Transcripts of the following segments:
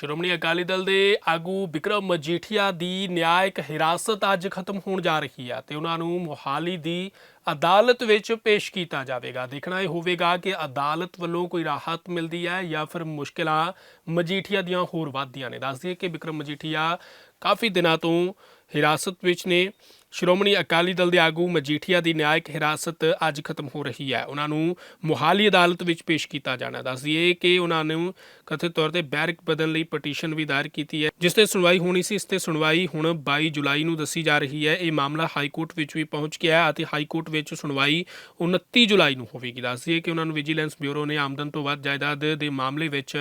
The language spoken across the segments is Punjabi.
ਸ਼੍ਰੋਮਣੀ ਅਕਾਲੀ ਦਲ ਦੇ ਆਗੂ ਵਿਕਰਮ ਮਜੀਠੀਆ ਦੀ ਨਿਆਇਕ ਹਿਰਾਸਤ ਅੱਜ ਖਤਮ ਹੋਣ ਜਾ ਰਹੀ ਹੈ ਤੇ ਉਹਨਾਂ ਨੂੰ ਮੋਹਾਲੀ ਦੀ ਅਦਾਲਤ ਵਿੱਚ ਪੇਸ਼ ਕੀਤਾ ਜਾਵੇਗਾ। ਦੇਖਣਾ ਇਹ ਹੋਵੇਗਾ ਕਿ ਅਦਾਲਤ ਵੱਲੋਂ ਕੋਈ ਰਾਹਤ ਮਿਲਦੀ ਹੈ ਜਾਂ ਫਿਰ ਮੁਸ਼ਕਿਲਾਂ ਮਜੀਠੀਆ ਦੀਆਂ ਹੋਰ ਵੱਧਦੀਆਂ ਨੇ। ਦੱਸ ਦਈਏ ਕਿ ਵਿਕਰਮ ਮਜੀਠੀਆ ਕਾਫੀ ਦਿਨਾਂ ਤੋਂ ਹਿਰਾਸਤ ਵਿੱਚ ਨੇ। ਸ਼੍ਰੋਮਣੀ ਅਕਾਲੀ ਦਲ ਦੇ ਆਗੂ ਮਜੀਠੀਆ ਦੀ ਨਿਆਇਕ ਹਿਰਾਸਤ ਅੱਜ ਖਤਮ ਹੋ ਰਹੀ ਹੈ। ਉਹਨਾਂ ਨੂੰ ਮੁਹਾਲੀ ਅਦਾਲਤ ਵਿੱਚ ਪੇਸ਼ ਕੀਤਾ ਜਾਣਾ ਦੱਸਦੀਏ ਕਿ ਉਹਨਾਂ ਨੂੰ ਕਥਿਤ ਤੌਰ ਤੇ ਬੈਰਕ ਬਦਲ ਲਈ ਪਟੀਸ਼ਨ ਵੀ ਦਾਇਰ ਕੀਤੀ ਹੈ, ਜਿਸ ਤੇ ਸੁਣਵਾਈ ਹੋਣੀ ਸੀ। ਇਸ ਤੇ ਸੁਣਵਾਈ ਹੁਣ 22 ਜੁਲਾਈ ਨੂੰ ਦੱਸੀ ਜਾ ਰਹੀ ਹੈ। ਇਹ ਮਾਮਲਾ ਹਾਈ ਕੋਰਟ ਵਿੱਚ ਵੀ ਪਹੁੰਚ ਗਿਆ ਹੈ ਅਤੇ ਹਾਈ ਕੋਰਟ ਵਿੱਚ ਸੁਣਵਾਈ 29 ਜੁਲਾਈ ਨੂੰ ਹੋਵੇਗੀ। ਦੱਸ ਦਈਏ ਕਿ ਉਹਨਾਂ ਨੂੰ ਵਿਜੀਲੈਂਸ ਬਿਊਰੋ ਨੇ ਆਮਦਨ ਤੋਂ ਵੱਧ ਜਾਇਦਾਦ ਦੇ ਮਾਮਲੇ ਵਿੱਚ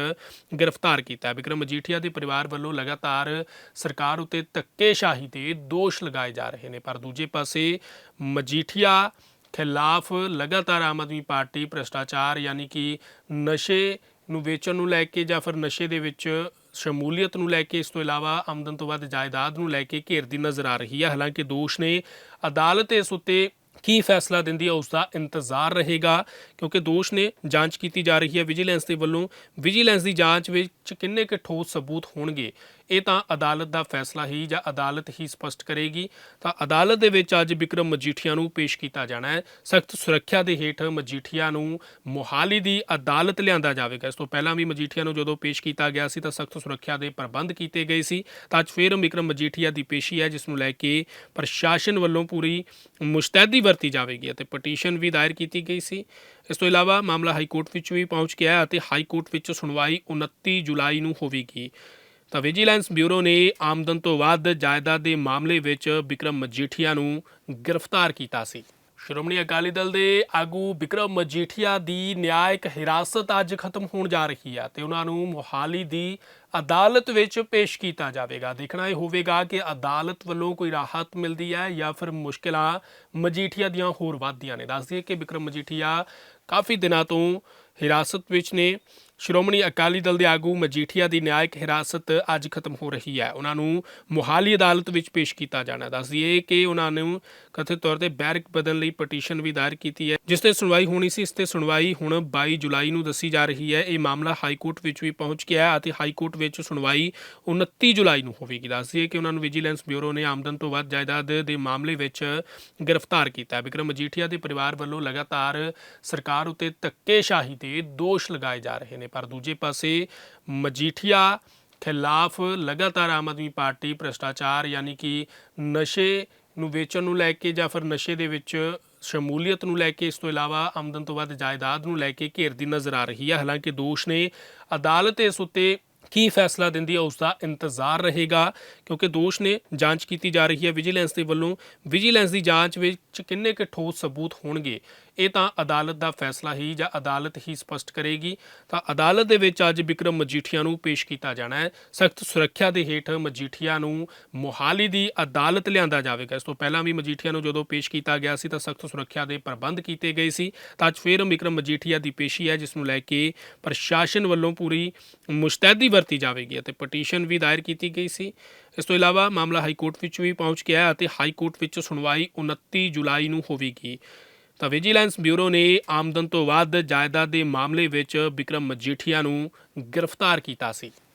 ਗ੍ਰਿਫਤਾਰ ਕੀਤਾ ਹੈ। ਵਿਕਰਮ ਮਜੀਠੀਆ ਦੇ ਪਰਿਵਾਰ ਵੱਲੋਂ ਲਗਾਤਾਰ ਸਰਕਾਰ ਉਤੇ ਧੱਕੇਸ਼ਾਹੀ ਦੇ ਦੋਸ਼ ਲਗਾਏ ਜਾ ਰਹੇ ਨੇ। ਪਰ ਦੂਜੇ ਪਾਸੇ ਮਜੀਠੀਆ ਖਿਲਾਫ ਲਗਾਤਾਰ ਆਮ ਆਦਮੀ ਪਾਰਟੀ ਭ੍ਰਿਸ਼ਟਾਚਾਰ, ਯਾਨੀ ਕਿ ਨਸ਼ੇ ਨੂੰ ਵੇਚਣ ਨੂੰ ਲੈ ਕੇ ਜਾਂ ਫਿਰ ਨਸ਼ੇ ਦੇ ਵਿੱਚ ਸ਼ਮੂਲੀਅਤ ਨੂੰ ਲੈ ਕੇ, ਇਸ ਤੋਂ ਇਲਾਵਾ ਆਮਦਨ ਤੋਂ ਵੱਧ ਜਾਇਦਾਦ ਨੂੰ ਲੈ ਕੇ ਘੇਰਦੀ ਨਜ਼ਰ ਆ ਰਹੀ ਹੈ ਹਾਲਾਂਕਿ ਦੋਸ਼ ਨੇ ਅਦਾਲਤ ਇਸ ਉੱਤੇ ਕੀ ਫੈਸਲਾ ਦਿੰਦੀ ਹੈ ਉਸ ਦਾ ਇੰਤਜ਼ਾਰ ਰਹੇਗਾ, ਕਿਉਂਕਿ ਦੋਸ਼ ਨੇ ਜਾਂਚ ਕੀਤੀ ਜਾ ਰਹੀ ਹੈ ਵਿਜੀਲੈਂਸ ਦੇ ਵੱਲੋਂ ਵਿਜੀਲੈਂਸ ਦੀ ਜਾਂਚ ਵਿੱਚ ਕਿੰਨੇ ਕੁ ਠੋਸ ਸਬੂਤ ਹੋਣਗੇ? ਇਹ ਤਾਂ ਅਦਾਲਤ ਦਾ ਫੈਸਲਾ ਹੀ ਜਾਂ ਅਦਾਲਤ ਹੀ ਸਪਸ਼ਟ ਕਰੇਗੀ। ਤਾਂ ਅਦਾਲਤ ਦੇ ਵਿੱਚ ਅੱਜ ਵਿਕਰਮ ਮਜੀਠੀਆ ਨੂੰ ਪੇਸ਼ ਕੀਤਾ ਜਾਣਾ ਹੈ। ਸਖਤ ਸੁਰੱਖਿਆ ਦੇ ਹੇਠ ਮਜੀਠੀਆ ਨੂੰ ਮੋਹਾਲੀ ਦੀ ਅਦਾਲਤ ਲਿਆਂਦਾ ਜਾਵੇਗਾ। ਇਸ ਤੋਂ ਪਹਿਲਾਂ ਵੀ ਮਜੀਠੀਆ ਨੂੰ ਜਦੋਂ ਪੇਸ਼ ਕੀਤਾ ਗਿਆ ਸੀ ਤਾਂ ਸਖਤ ਸੁਰੱਖਿਆ ਦੇ ਪ੍ਰਬੰਧ ਕੀਤੇ ਗਏ ਸੀ। ਤਾਂ ਅੱਜ ਫਿਰ ਵਿਕਰਮ ਮਜੀਠੀਆ ਦੀ ਪੇਸ਼ੀ ਹੈ, ਜਿਸ ਨੂੰ ਲੈ ਕੇ ਪ੍ਰਸ਼ਾਸਨ ਵੱਲੋਂ ਪੂਰੀ ਮੁਸਤੈਦੀ ਵਰਤੀ ਜਾਵੇਗੀ ਅਤੇ ਪਟੀਸ਼ਨ ਵੀ ਦਾਇਰ ਕੀਤੀ ਗਈ ਸੀ। ਇਸ ਤੋਂ ਇਲਾਵਾ ਮਾਮਲਾ ਹਾਈ ਕੋਰਟ ਵਿੱਚ ਵੀ ਪਹੁੰਚ ਗਿਆ ਹੈ ਅਤੇ ਹਾਈ ਕੋਰਟ ਵਿੱਚ ਸੁਣਵਾਈ 29 ਜੁਲਾਈ ਨੂੰ ਹੋਵੇਗੀ। ਤਾਂ ਵਿਜੀਲੈਂਸ ਬਿਊਰੋ ਨੇ ਆਮਦਨ ਤੋਂ ਵੱਧ ਜਾਇਦਾਦ ਦੇ ਮਾਮਲੇ ਵਿੱਚ ਵਿਕਰਮ ਮਜੀਠੀਆ ਨੂੰ ਗ੍ਰਿਫਤਾਰ ਕੀਤਾ ਸੀ। ਸ਼੍ਰੋਮਣੀ ਅਕਾਲੀ ਦਲ ਦੇ ਆਗੂ ਵਿਕਰਮ ਮਜੀਠੀਆ ਦੀ ਨਿਆਇਕ ਹਿਰਾਸਤ ਅੱਜ ਖਤਮ ਹੋਣ ਜਾ ਰਹੀ ਹੈ ਤੇ ਉਹਨਾਂ ਨੂੰ ਮੋਹਾਲੀ ਦੀ ਅਦਾਲਤ ਵਿੱਚ ਪੇਸ਼ ਕੀਤਾ ਜਾਵੇਗਾ। ਦੇਖਣਾ ਇਹ ਹੋਵੇਗਾ ਕਿ ਅਦਾਲਤ ਵੱਲੋਂ ਕੋਈ ਰਾਹਤ ਮਿਲਦੀ ਹੈ ਜਾਂ ਫਿਰ ਮੁਸ਼ਕਿਲਾਂ ਮਜੀਠੀਆ ਦੀਆਂ ਹੋਰ ਵੱਧਦੀਆਂ ਨੇ। ਦੱਸ ਦਈਏ ਕਿ ਵਿਕਰਮ ਮਜੀਠੀਆ ਕਾਫੀ ਦਿਨਾਂ ਤੋਂ ਹਿਰਾਸਤ ਵਿੱਚ ਨੇ ਸ਼੍ਰੋਮਣੀ ਅਕਾਲੀ ਦਲ ਦੇ ਆਗੂ ਮਜੀਠੀਆ ਦੀ ਨਿਆਇਕ ਹਿਰਾਸਤ ਅੱਜ ਖਤਮ ਹੋ ਰਹੀ ਹੈ। ਉਹਨਾਂ ਨੂੰ ਮੁਹਾਲੀ ਅਦਾਲਤ ਵਿੱਚ ਪੇਸ਼ ਕੀਤਾ ਜਾਣਾ ਦੱਸ ਦਈਏ ਕਿ ਉਹਨਾਂ ਨੂੰ ਕਥਿਤ ਤੌਰ ਤੇ ਬੈਰਕ ਬਦਲਣ ਲਈ ਪਟੀਸ਼ਨ ਵੀ ਦਾਇਰ ਕੀਤੀ ਹੈ, ਜਿਸ ਤੇ ਸੁਣਵਾਈ ਹੋਣੀ ਸੀ। ਇਸ ਤੇ ਸੁਣਵਾਈ ਹੁਣ 22 ਜੁਲਾਈ ਨੂੰ ਦੱਸੀ ਜਾ ਰਹੀ ਹੈ। ਇਹ ਮਾਮਲਾ ਹਾਈ ਕੋਰਟ ਵਿੱਚ ਵੀ ਪਹੁੰਚ ਗਿਆ ਹੈ ਅਤੇ ਹਾਈ ਕੋਰਟ ਵਿੱਚ ਸੁਣਵਾਈ 29 ਜੁਲਾਈ ਨੂੰ ਹੋਵੇਗੀ। ਦੱਸ ਦਈਏ ਕਿ ਉਹਨਾਂ ਨੂੰ ਵਿਜੀਲੈਂਸ ਬਿਊਰੋ ਨੇ ਆਮਦਨ ਤੋਂ ਵੱਧ ਜਾਇਦਾਦ ਦੇ ਮਾਮਲੇ ਵਿੱਚ ਗ੍ਰਿਫਤਾਰ ਕੀਤਾ ਹੈ। ਵਿਕਰਮ ਮਜੀਠੀਆ ਦੇ ਪਰਿਵਾਰ ਵੱਲੋਂ ਲਗਾਤਾਰ ਸਰਕਾਰ ਉੱਤੇ ਧੱਕੇਸ਼ਾਹੀ ਦੇ ਦੋਸ਼ ਲਗਾਏ ਜਾ ਰਹੇ ਨੇ। ਪਰ ਦੂਜੇ ਪਾਸੇ ਮਜੀਠੀਆ ਖਿਲਾਫ ਲਗਾਤਾਰ ਆਮ ਆਦਮੀ ਪਾਰਟੀ ਭ੍ਰਿਸ਼ਟਾਚਾਰ ਯਾਨੀ ਕਿ ਨਸ਼ੇ ਨੂੰ ਵੇਚਣ ਨੂੰ ਲੈ ਕੇ ਜਾਂ ਫਿਰ ਨਸ਼ੇ ਦੇ ਵਿੱਚ ਸ਼ਮੂਲੀਅਤ ਨੂੰ ਲੈ ਕੇ ਇਸ ਤੋਂ ਇਲਾਵਾ ਆਮਦਨ ਤੋਂ ਵੱਧ ਜਾਇਦਾਦ ਨੂੰ ਲੈ ਕੇ ਘੇਰਦੀ ਨਜ਼ਰ ਆ ਰਹੀ ਹੈ ਹਾਲਾਂਕਿ ਦੋਸ਼ ਨੇ ਅਦਾਲਤ ਇਸ ਉੱਤੇ ਕੀ ਫੈਸਲਾ ਦਿੰਦੀ ਹੈ ਉਸ ਦਾ ਇੰਤਜ਼ਾਰ ਰਹੇਗਾ, ਕਿਉਂਕਿ ਦੋਸ਼ ਨੇ ਜਾਂਚ ਕੀਤੀ ਜਾ ਰਹੀ ਹੈ। ਵਿਜੀਲੈਂਸ ਦੇ ਵੱਲੋਂ ਵਿਜੀਲੈਂਸ ਦੀ ਜਾਂਚ ਵਿੱਚ ਕਿੰਨੇ ਕੁ ਠੋਸ ਸਬੂਤ ਹੋਣਗੇ, ਇਹ ਤਾਂ ਅਦਾਲਤ ਦਾ ਫੈਸਲਾ ਹੀ ਜਾਂ ਅਦਾਲਤ ਹੀ ਸਪਸ਼ਟ ਕਰੇਗੀ। ਤਾਂ ਅਦਾਲਤ ਦੇ ਵਿੱਚ ਅੱਜ ਵਿਕਰਮ ਮਜੀਠੀਆ ਨੂੰ ਪੇਸ਼ ਕੀਤਾ ਜਾਣਾ ਹੈ। ਸਖਤ ਸੁਰੱਖਿਆ ਦੇ ਹੇਠ ਮਜੀਠੀਆ ਨੂੰ ਮੋਹਾਲੀ ਦੀ ਅਦਾਲਤ ਲਿਆਂਦਾ ਜਾਵੇਗਾ। ਇਸ ਤੋਂ ਪਹਿਲਾਂ ਵੀ ਮਜੀਠੀਆ ਨੂੰ ਜਦੋਂ ਪੇਸ਼ ਕੀਤਾ ਗਿਆ ਸੀ, ਤਾਂ ਸਖਤ ਸੁਰੱਖਿਆ ਦੇ ਪ੍ਰਬੰਧ ਕੀਤੇ ਗਏ ਸੀ। ਤਾਂ ਅੱਜ ਫਿਰ ਵਿਕਰਮ ਮਜੀਠੀਆ ਦੀ ਪੇਸ਼ੀ ਹੈ, ਜਿਸ ਨੂੰ ਲੈ ਕੇ ਪ੍ਰਸ਼ਾਸਨ ਵੱਲੋਂ ਪੂਰੀ ਮੁਸਤੈਦੀ ਵਰਤੀ ਜਾਵੇਗੀ ਅਤੇ ਪਟੀਸ਼ਨ ਵੀ ਦਾਇਰ ਕੀਤੀ ਗਈ ਸੀ। ਇਸ ਤੋਂ ਇਲਾਵਾ ਮਾਮਲਾ ਹਾਈ ਕੋਰਟ ਵਿੱਚ ਵੀ ਪਹੁੰਚ ਗਿਆ ਹੈ ਅਤੇ ਹਾਈ ਕੋਰਟ ਵਿੱਚ ਸੁਣਵਾਈ 29 ਜੁਲਾਈ ਨੂੰ ਹੋਵੇਗੀ। ਤਾਂ ਵਿਜੀਲੈਂਸ ਬਿਊਰੋ ਨੇ ਆਮਦਨ ਤੋਂ ਵੱਧ ਜਾਇਦਾਦ ਦੇ ਮਾਮਲੇ ਵਿੱਚ ਵਿਕਰਮ ਮਜੀਠੀਆ ਨੂੰ ਗ੍ਰਿਫਤਾਰ ਕੀਤਾ ਸੀ।